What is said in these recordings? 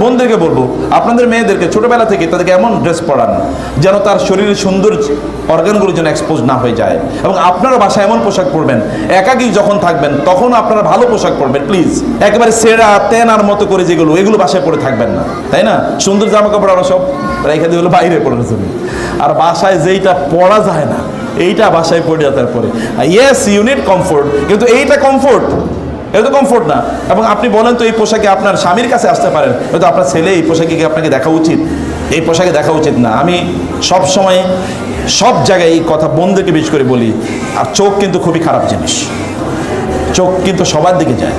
বোনদেরকে বলব, আপনাদের মেয়েদেরকে ছোটবেলা থেকে তাদেরকে এমন ড্রেস পরান যেন তার শরীরের সুন্দর অর্গানগুলো যেন এক্সপোজ না হয়ে যায়। এবং আপনারা বাসায় এমন পোশাক পরবেন, একাকি যখন থাকবেন তখন আপনারা ভালো পোশাক পরবেন প্লিজ একেবারে সেরা তেনার মতো করে যেগুলো, এগুলো বাসায় পরে থাকবেন না, তাই না? সুন্দর জামা কাপড় আমরা সব রেখে দিয়ে হলো বাইরে পড়ার জন্য আর বাসায় যেইটা পরা যায় না, এইটা বাসায় পড়ে তারপরে ইয়েস ইউনিট কমফোর্ট কিন্তু এইটা কমফোর্ট এটা তো কমফোর্ট না। এবং আপনি বলেন তো এই পোশাকে আপনার স্বামীর কাছে আসতে পারেন। হয়তো আপনার ছেলে এই পোশাকে আপনাকে দেখা উচিত। এই পোশাকে দেখা উচিত না। আমি সব সময় সব জায়গায় এই কথা বন্ধুকে বিশেষ করে বলি, আর চোখ কিন্তু খুবই খারাপ জিনিস। চোখ কিন্তু সবার দিকে যায়।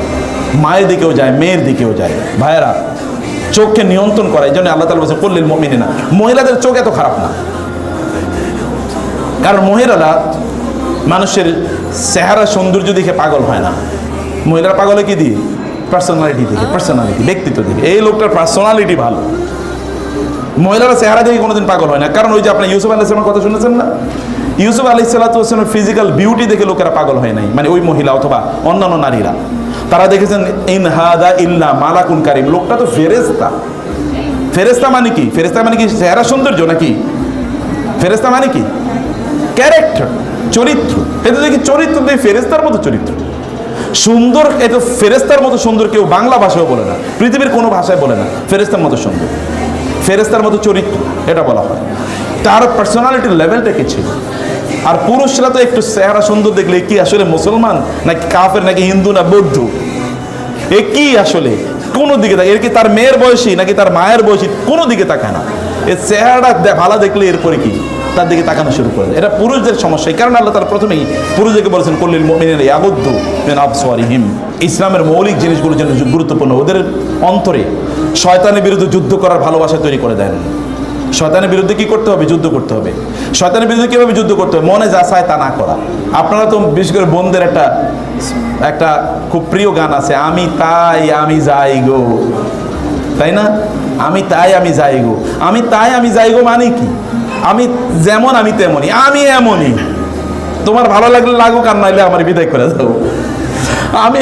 মায়ের দিকেও যায়, মেয়ের দিকেও যায়। ভাইয়েরা, চোখকে নিয়ন্ত্রণ করা, এই জন্য আল্লাহ তালা বলছে করলেন মমিনে না মহিলাদের চোখ এত খারাপ না। কারণ মহিলারা মানুষের চেহারা সৌন্দর্য দেখে পাগল হয় না। মহিলারা পাগলে কি দিয়ে পার্সোনালিটি দেখে পার্সোনালিটি ব্যক্তিত্ব দেখে। এই লোকটার পার্সোনালিটি ভালো। মহিলারা চেহারা দেখে কোনোদিন পাগল হয় না। কারণ ওই যে আপনার ইউসুফ আলাহ ইসলামের কথা শুনেছেন না? ইউসুফ আলি সাল্লাহামের ফিজিক্যাল বিউটি দেখে লোকেরা পাগল হয় নাই। মানে ওই মহিলা অথবা অন্যান্য নারীরা। তারা দেখেছেন, ইন হাদা ইল্লা মালাকুন কারিম। লোকটা তো ফেরেস্তা ফেরেস্তা মানে কি? ফেরেস্তা মানে কি চেহারা সৌন্দর্য নাকি? ফেরেস্তা মানে কি? ক্যারেক্টার, চরিত্র। এটা দেখি চরিত্র দেখি ফেরেস্তার মতো চরিত্র। সুন্দর এত ফেরেস্তার মতো সুন্দর কেউ বাংলা ভাষাও বলে না, পৃথিবীর কোনো ভাষায় বলে না। ফেরেস্তার মতো সুন্দর। ফেরেস্তার মতো চরিত্র, এটা বলা হয়। তার পার্সোনালিটির লেভেলটা কি ছিল? আর পুরুষরা তো একটু চেহারা সুন্দর দেখলে কি আসলে মুসলমান, নাকি কাফের, নাকি হিন্দু, না বৌদ্ধ? এ কি আসলে? কোনো দিকে থাকে এর কি তার মেয়ের বয়সী, নাকি তার মায়ের বয়সী? কোনো দিকে তাকায় না। এ চেহারাটা ভালো দেখলে এরপরে কি? তার দিকে তাকানো শুরু করে এটা পুরুষদের সমস্যা, এই কারণে আল্লাহ তার প্রথমেই পুরুষদেরকে বলেছেন কল্লিল মিনের ইয়াবদ্দ মেন আবসরিহিম। ইসলামের মৌলিক জিনিসগুলো যেন গুরুত্বপূর্ণ, ওদের অন্তরে শয়তানের বিরুদ্ধে যুদ্ধ করার ভালোবাসা তৈরি করে দেন। শয়তানের বিরুদ্ধে কি করতে হবে? যুদ্ধ করতে হবে। শয়তানের বিরুদ্ধে কীভাবে যুদ্ধ করতে হবে? মনে যা চায় তা না করা। আপনারা তো বিশেষ করে বোনদের একটা একটা খুব প্রিয় গান আছে, আমি তাই আমি যাই গো। তাই না? আমি তাই আমি যাই গো। আমি তাই আমি যাই গো মানে কি? আমি যেমন, আমি তেমনই, আমি এমনই। তোমার ভালো লাগলে লাগুক আর নাইলে আমার বিদায় করে যাব আমি